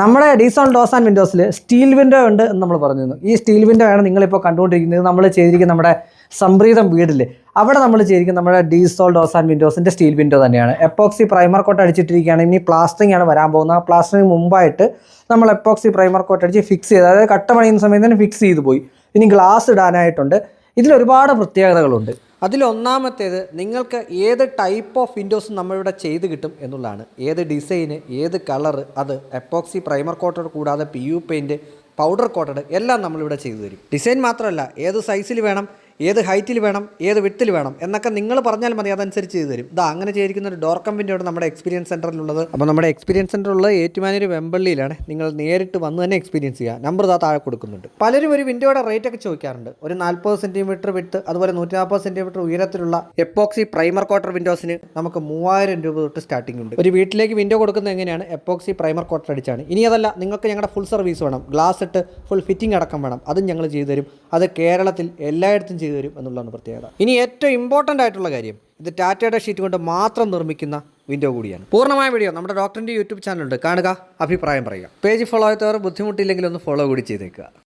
നമ്മുടെ ഡീസോൺ doors and വിൻഡോസിൽ സ്റ്റീൽ വിൻഡോ ഉണ്ട് എന്ന് നമ്മൾ പറഞ്ഞിരുന്നു. ഈ സ്റ്റീൽ വിൻഡോ ആണ് നിങ്ങളിപ്പോൾ കണ്ടുകൊണ്ടിരിക്കുന്നത്. നമ്മൾ ചെയ്തിരിക്കുന്ന നമ്മുടെ സംപ്രീതം വീടിൽ അവിടെ നമ്മൾ ചെയ്തിരിക്കുന്ന നമ്മുടെ ഡീസോൾ ഡോസ് ആൻഡ് വിൻഡോസിന്റെ സ്റ്റീൽ വിൻഡോ തന്നെയാണ്. എപ്പോക്സി പ്രൈമർ കോട്ട് അടിച്ചിട്ടിരിക്കുകയാണ്. ഇനി പ്ലാസ്റ്ററിംഗ് ആണ് വരാൻ പോകുന്നത്. ആ പ്ലാസ്റ്ററിംഗ് മുമ്പായിട്ട് നമ്മൾ എപ്പോക്സി പ്രൈമർ കോട്ട് അടിച്ച് ഫിക്സ് ചെയ്ത് അതായത് കട്ട പണിയുന്ന സമയത്ത് തന്നെ ഫിക്സ് ചെയ്ത് പോയി. ഇനി ഗ്ലാസ് ഇടാനായിട്ടുണ്ട്. ഇതിൽ ഒരുപാട് പ്രത്യേകതകളുണ്ട്. അതിലൊന്നാമത്തേത് നിങ്ങൾക്ക് ഏത് ടൈപ്പ് ഓഫ് വിൻഡോസ് നമ്മളിവിടെ ചെയ്ത് കിട്ടും എന്നുള്ളതാണ്. ഏത് ഡിസൈന് ഏത് കളറ് അത് എപ്പോക്സി പ്രൈമർ കോട്ടഡ് കൂടാതെ P U paint powder coated എല്ലാം നമ്മളിവിടെ ചെയ്തു തരും. ഡിസൈൻ മാത്രമല്ല ഏത് സൈസിൽ വേണം ഏത് ഹൈറ്റിൽ വേണം ഏത് വിട്ടിൽ വേണം എന്നൊക്കെ നിങ്ങൾ പറഞ്ഞാൽ മതി അതനുസരിച്ച് ചെയ്തു തരും. ഇതാ അങ്ങനെ ചെയ്തിരിക്കുന്ന ഒരു ഡോർ കമ്പിന്റെയാണ് നമ്മുടെ എക്സ്പീരിയൻസ് സെന്ററിലുള്ളത് അപ്പോൾ നമ്മുടെ എക്സ്പീരിയൻസ് സെന്റർ ഉള്ളത് ഏറ്റുമാനൂർ വെമ്പള്ളിയിലാണ് നിങ്ങൾ നേരിട്ട് വന്ന് തന്നെ എക്സ്പീരിയൻസ് ചെയ്യുക. നമ്പർ ഇതാ താഴെ കൊടുക്കുന്നുണ്ട്. പലരും ഒരു വിൻഡോയുടെ റേറ്റ് ഒക്കെ ചോദിക്കാറുണ്ട്. ഒരു നാൽപ്പത് സെന്റിമീറ്റർ വിട്ട് അതുപോലെ നൂറ്റി നാൽപ്പത് സെന്റിമീറ്റർ ഉയരത്തിലുള്ള എപ്പോക്സി പ്രൈമർ ക്വാർട്ടർ വിൻഡോസിന് നമുക്ക് മൂവായിരം രൂപ തൊട്ട് സ്റ്റാർട്ടിംഗ് ഉണ്ട്. ഒരു വീട്ടിലേക്ക് വിൻഡോ കൊടുക്കുന്നത് എങ്ങനെയാണ്? എപ്പോക്സി പ്രൈമർ ക്വാർട്ടർ അടിച്ചാണ്. ഇനി അതല്ല നിങ്ങൾക്ക് ഞങ്ങളുടെ ഫുൾ സർവീസ് വേണം. ഗ്ലാസ് ഇട്ട് ഫുൾ ഫിറ്റിംഗ് അടക്കം വേണം. അതും ഞങ്ങൾ ചെയ്തു തരും. അത് കേരളത്തിൽ എല്ലായിടത്തും ചെയ്തു തരും എന്നുള്ളതാണ് പ്രത്യേകത. ഇനി ഏറ്റവും ഇമ്പോർട്ടന്റ് ആയിട്ടുള്ള കാര്യം ഇത് ടാറ്റയുടെ ഷീറ്റ് കൊണ്ട് മാത്രം നിർമ്മിക്കുന്ന വിൻഡോ കൂടിയാണ്. പൂർണമായ വീഡിയോ നമ്മുടെ ഡോക്ടറിന്റെ യൂട്യൂബ് ചാനലുണ്ട് കാണുക അഭിപ്രായം പറയുക. പേജ് ഫോളോ ആയവർ ബുദ്ധിമുട്ടില്ലെങ്കിൽ ഒന്ന് ഫോളോ കൂടി ചെയ്തേക്കുക.